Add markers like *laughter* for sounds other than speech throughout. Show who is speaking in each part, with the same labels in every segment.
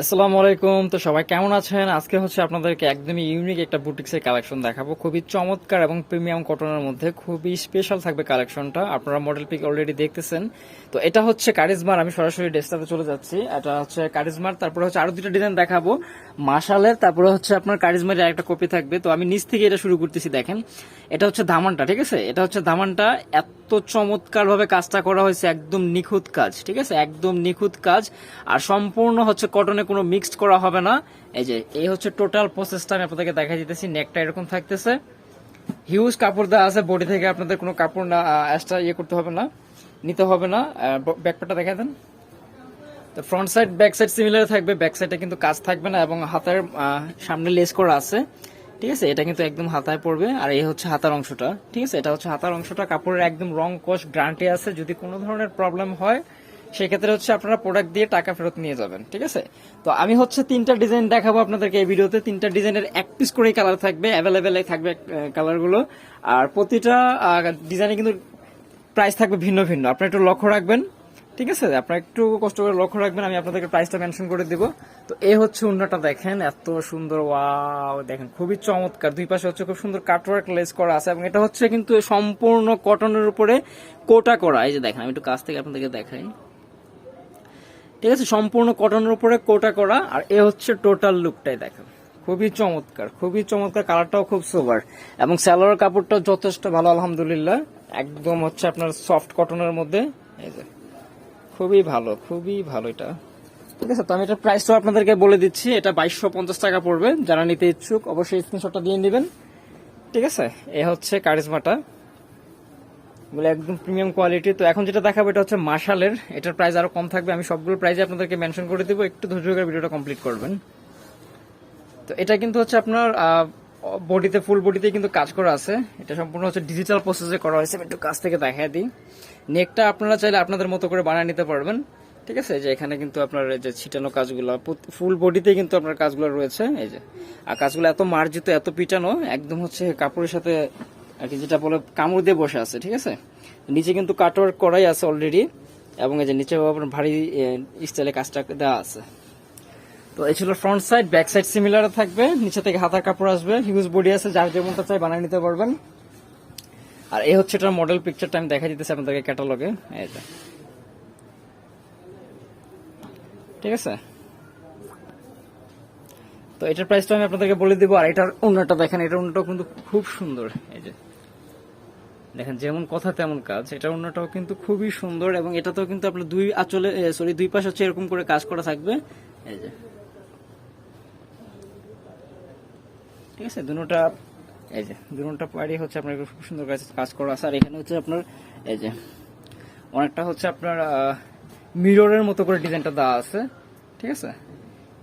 Speaker 1: আসসালামু আলাইকুম। তো সবাই কেমন আছেন? আজকে হচ্ছে আপনাদেরকে একদমই ইউনিক একটা বুটিক্সের কালেকশন দেখাবো। খুবই চমৎকার এবং প্রিমিয়াম কটনের মধ্যে খুবই স্পেশাল থাকবে কালেকশনটা আপনারা মডেল পিক অলরেডি দেখতেছেন। তো এটা হচ্ছে কারিজমার আমি সরাসরি ডেস্কটাতে চলে যাচ্ছি। এটা হচ্ছে কারিজমার তারপরে হচ্ছে আরও দুটো ডিজাইন দেখাবো। মাশালের, তারপরে হচ্ছে আপনার কারিজমার একটা কপি থাকবে। তো আমি নিচ থেকে এটা শুরু করতেছি, দেখেন। এটা হচ্ছে ধামানটা, ঠিক আছে? এটা হচ্ছে ধামানটা। এত চমৎকার ভাবে কাজটা করা হয়েছে, একদম নিখুঁত কাজ, ঠিক আছে? একদম নিখুঁত কাজ। আর সম্পূর্ণ হচ্ছে কটনে কোনো মিক্সড করা হবে না। এই যে, এই হচ্ছে টোটাল প্রসেসটা আমি আপনাদেরকে দেখা দিতেছি। নেকটা এরকম থাকতেছে। হিউজ কাপড় দেওয়া আছে। বডি থেকে আপনাদের কোনো কাপড় না এক্সট্রা ইয়ে করতে হবে না, নিতে হবে না। ব্যাকপাটা দেখা দেন। তো front side back side similar থাকবে। ব্যাক সাইডে কিন্তু কাজ থাকবে না এবং হাতের সামনে লেস করা আছে। ঠিক আছে? এটা কিন্তু একদম হাতায় পড়বে। আর এই হচ্ছে হাতার অংশটা। ঠিক আছে? এটা হচ্ছে হাতার অংশটা। কাপড়ের একদম রং কস গ্রান্টি আছে। যদি কোনো ধরনের প্রবলেম হয় সেক্ষেত্রে হচ্ছে আপনারা প্রোডাক্ট দিয়ে টাকা ফেরত নিয়ে যাবেন, ঠিক আছে? তো আমি হচ্ছে তিনটা ডিজাইন দেখাবো আপনাদেরকে এই ভিডিওতে। তিনটা ডিজাইনের এক পিস করেই কালার থাকবে অ্যাভেলেবেল থাকবে কালারগুলো আর প্রতিটা ডিজাইনে কিন্তু প্রাইস থাকবে ভিন্ন ভিন্ন। আপনারা একটু লক্ষ্য রাখবেন, ঠিক আছে? আপনারা একটু কষ্ট করে লক্ষ্য রাখবেন, আমি আপনাদেরকে প্রাইসটা মেনশন করে দিব। তো এ হচ্ছে উন্নাটা দেখেন, এত সুন্দর, ওয়াও, দেখেন, খুবই চমৎকার। দুই পাশে হচ্ছে খুব সুন্দর কাটওয়ার্ক লেস করা আছে, এবং এটা হচ্ছে কিন্তু সম্পূর্ণ কটনের উপরে কোটা করা। এই যে দেখেন, আমি একটু কাছ থেকে আপনাদেরকে দেখাই। ঠিক আছে, সম্পূর্ণ কটনের উপরে কোটা করা, আর এ হচ্ছে টোটাল লুকটাই দেখেন। খুবই চমৎকার খুবই চমৎকার কালারটাও খুব সোবার এবং স্যালোয়ার কাপড়টাও যথেষ্ট ভালো, আলহামদুলিল্লাহ। একদম হচ্ছে আপনার সফট কটনের মধ্যে। এই যে, খুবই ভালো খুবই ভালো এটা। ঠিক আছে, তো আমি এটা প্রাইসটাও আপনাদেরকে বলে দিচ্ছি। এটা বাইশশো পঞ্চাশ টাকা পড়বে। যারা নিতে ইচ্ছুক, অবশ্যই স্ক্রিনশটটা দিয়ে নেবেন। ঠিক আছে, এ হচ্ছে কারিজমাটা এগুলো একদম প্রিমিয়াম কোয়ালিটি তো এখন যেটা দেখাবো, এটা হচ্ছে মার্শালের এটার প্রাইস আরও কম থাকবে। আমি সবগুলো প্রাইসে আপনাদেরকে মেনশন করে দেবো। একটু ধৈর্য করে ভিডিওটা কমপ্লিট করবেন। তো এটা কিন্তু হচ্ছে আপনার বডিতে ফুল বডিতে কিন্তু কাজ করা আছে। এটা সম্পূর্ণ হচ্ছে ডিজিটাল প্রসেসে করা হয়েছে। একটু কাছ থেকে দেখায় দিই। নেকটা আপনারা চাইলে আপনাদের মতো করে বানিয়ে নিতে পারবেন। ঠিক আছে? যে এখানে কিন্তু আপনার এই যে ছিটানো কাজগুলো ফুল বডিতে কিন্তু আপনার কাজগুলো রয়েছে। এই যে। আর কাজগুলো এত মার্জিত, এত পিটানো, একদম হচ্ছে কাপড়ের সাথে আর কি, যেটা বলে কামড় দিয়ে বসে আছে, ঠিক আছে? নিচে কিন্তু কাটওয়ার্ক করাই আছে অলরেডি এবং এই যে নিচে আপনার ভারী স্টাইলে কাজটা দেওয়া আছে। তো এই ছিল front side back side similar থাকবে। নিচে থেকে হাতার কাপড় আসবে হিউজ বডি আছে, যার যেমনটা চাই বানিয়ে নিতে পারবেন। আর এই হচ্ছে এটার মডেল পিকচারটা আমি দেখা দিতেছি আপনাদেরকে ক্যাটালগে এটা ঠিক আছে? তো এটার প্রাইসটা আমি আপনাদেরকে বলে দিব, আর এটার অন্যটা দেখেন, এটার অন্যটাও কিন্তু খুব সুন্দর। এই যে। দেখেন, যেমন কথা তেমন কাজ। এটা অন্যটাও কিন্তু খুবই সুন্দর এবং এটাতেও কিন্তু আপনার দুই আঁচলে সরি দুই পাশে হচ্ছে এরকম করে কাজ করা থাকবে। এই যে। ঠিক আছে দুটোটা এই যে দুটোটা পাড়ি হচ্ছে আপনার খুব সুন্দর কাজ কাজ করা আছে। আর এখানে হচ্ছে আপনার, এই যে, অনেকটা হচ্ছে আপনার মিররের মতো করে ডিজাইনটা দেওয়া আছে। ঠিক আছে?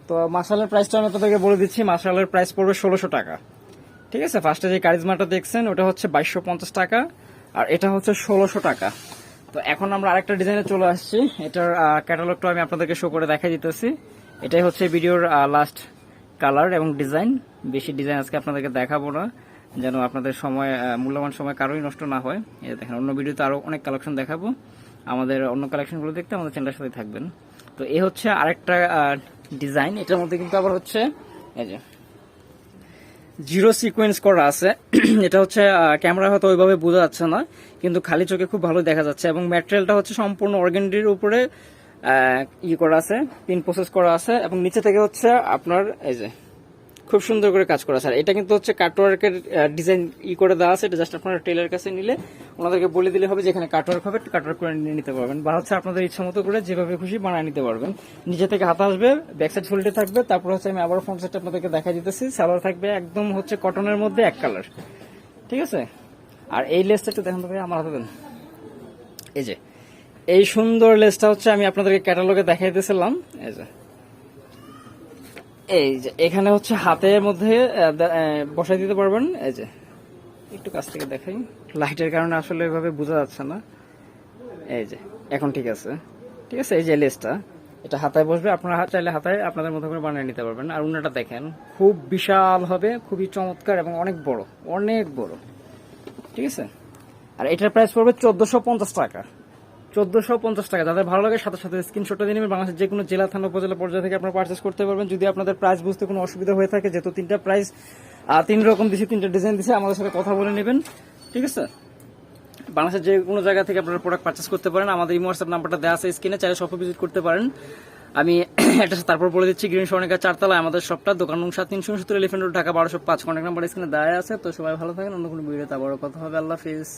Speaker 1: তো মাসালের প্রাইসটা আমি আপনাদেরকে বলে দিচ্ছি। মাসালের প্রাইস পড়বে ষোলোশো টাকা। ঠিক আছে? ফার্স্টে যে কারিজমাটা দেখছেন, ওটা হচ্ছে বাইশশো পঞ্চাশ টাকা, আর এটা হচ্ছে ষোলোশো টাকা। তো এখন আমরা আরেকটা ডিজাইনে চলে আসছি। এটার ক্যাটালগটা আমি আপনাদেরকে শো করে দেখা দিতেছি। এটাই হচ্ছে ভিডিওর লাস্ট কালার এবং ডিজাইন বেশি ডিজাইন আজকে আপনাদেরকে দেখাবো না, যেন আপনাদের সময় মূল্যবান সময় কারোই নষ্ট না হয়। এই দেখেন, অন্য ভিডিওতে আরও অনেক কালেকশন দেখাবো। আমাদের অন্য কালেকশনগুলো দেখতে আমাদের চ্যানেলের সাথে থাকবেন। তো এ হচ্ছে আরেকটা ডিজাইন এটার মধ্যে কিন্তু আবার হচ্ছে, এই যে জিরো সিকোয়েন্স করা আছে। *clears throat* এটা হচ্ছে ক্যামেরা হয়তো ওইভাবে বোঝা যাচ্ছে না কিন্তু খালি চোখে খুব ভালো দেখা যাচ্ছে এবং ম্যাটেরিয়ালটা হচ্ছে সম্পূর্ণ অর্গেন্ডির উপরে আহ, ই করা আছে পিন প্রসেস করা আছে এবং নিচে থেকে হচ্ছে আপনার এই যে খুব সুন্দর করে কাজ করা, স্যার। এটা কিন্তু হচ্ছে কাটওয়ার্কের ডিজাইন ই করে দেওয়া আছে। এটা জাস্ট আপনারা টেলার কাছে নিলে ওনাদেরকে বলে দিলে হবে যেখানে কাটওয়ার্ক হবে কাটওয়ার্ক করে নিতে পারবেন। বা হচ্ছে আপনাদের ইচ্ছা মতো করে যেভাবে খুশি বানিয়ে নিতে পারবেন। নিজে থেকে হাত আসবে ব্যাক সাইড ফুলটে থাকবে। তারপর হচ্ছে আমি আবার ফ্রন্ট সাইডটা আপনাদেরকে দেখা দিতেছি। সালোয়ার থাকবে একদম হচ্ছে কটনের মধ্যে এক কালার ঠিক আছে? আর এই লেসটা একটু দেখেন তো ভাই, আমার হাতে দেন। এই যে, এই সুন্দর লেসটা হচ্ছে আমি আপনাদেরকে ক্যাটালগে দেখাই দিয়েছিলাম। এই যে এই যে, এখানে হচ্ছে হাতের মধ্যে বসাই দিতে পারবেন। এই যে, একটু কাছ থেকে দেখাই। লাইটের কারণে আসলে এভাবে বোঝা যাচ্ছে না। এই যে, এখন ঠিক আছে। ঠিক আছে, এই যে লেসটা, এটা হাতায় বসবে। আপনারা চাইলে হাতায় আপনাদের মতো করে বানিয়ে নিতে পারবেন। আর উন্নাটা দেখেন, খুব বিশাল হবে, খুবই চমৎকার এবং অনেক বড় অনেক বড়। ঠিক আছে? আর এটার প্রাইস পড়বে চোদ্দশো পঞ্চাশ টাকা। চোদ্দশো পঞ্চাশ টাকা। যাদের ভালো লাগে সাথে সাথে স্ক্রিনশটটা দিয়ে নেবেন। বাংলাদেশের যে কোনো জেলা, থানা, উপজেলা পর্যায়ে থেকে আপনারা পারচেস করতে পারবেন। যদি আপনাদের প্রাইস বুঝতে কোনো অসুবিধা হয়ে থাকে, যেহেতু তিনটা প্রাইস তিন রকম দিছে, তিনটা ডিজাইন দিছে, আমাদের সাথে কথা বলে নেবেন। ঠিক আছে? বাংলাদেশের যে কোনো জায়গা থেকে আপনারা প্রোডাক্ট পারচেস করতে পারেন। আমাদের এই হোয়াটসঅ্যাপ নাম্বারটা দেওয়া আছে স্ক্রিনে চাইলে শপে ভিজিট করতে পারেন। আমি *clears throat* একটা তারপর বলে দিচ্ছি গ্রিন সর্ণিকা চারতলায় আমাদের সবটা দোকান নং সাত তিনশো সত্তর এলিফেন্ট রোড ঢাকা বারোশো পাঁচ। কন্ট্যাক্ট নাম্বার স্ক্রিনে দেওয়া আছে। তো সবাই ভালো থাকেন, অন্য কোনো ভিডিওতে আবারও কথা হবে। আল্লাহ হাফিজ।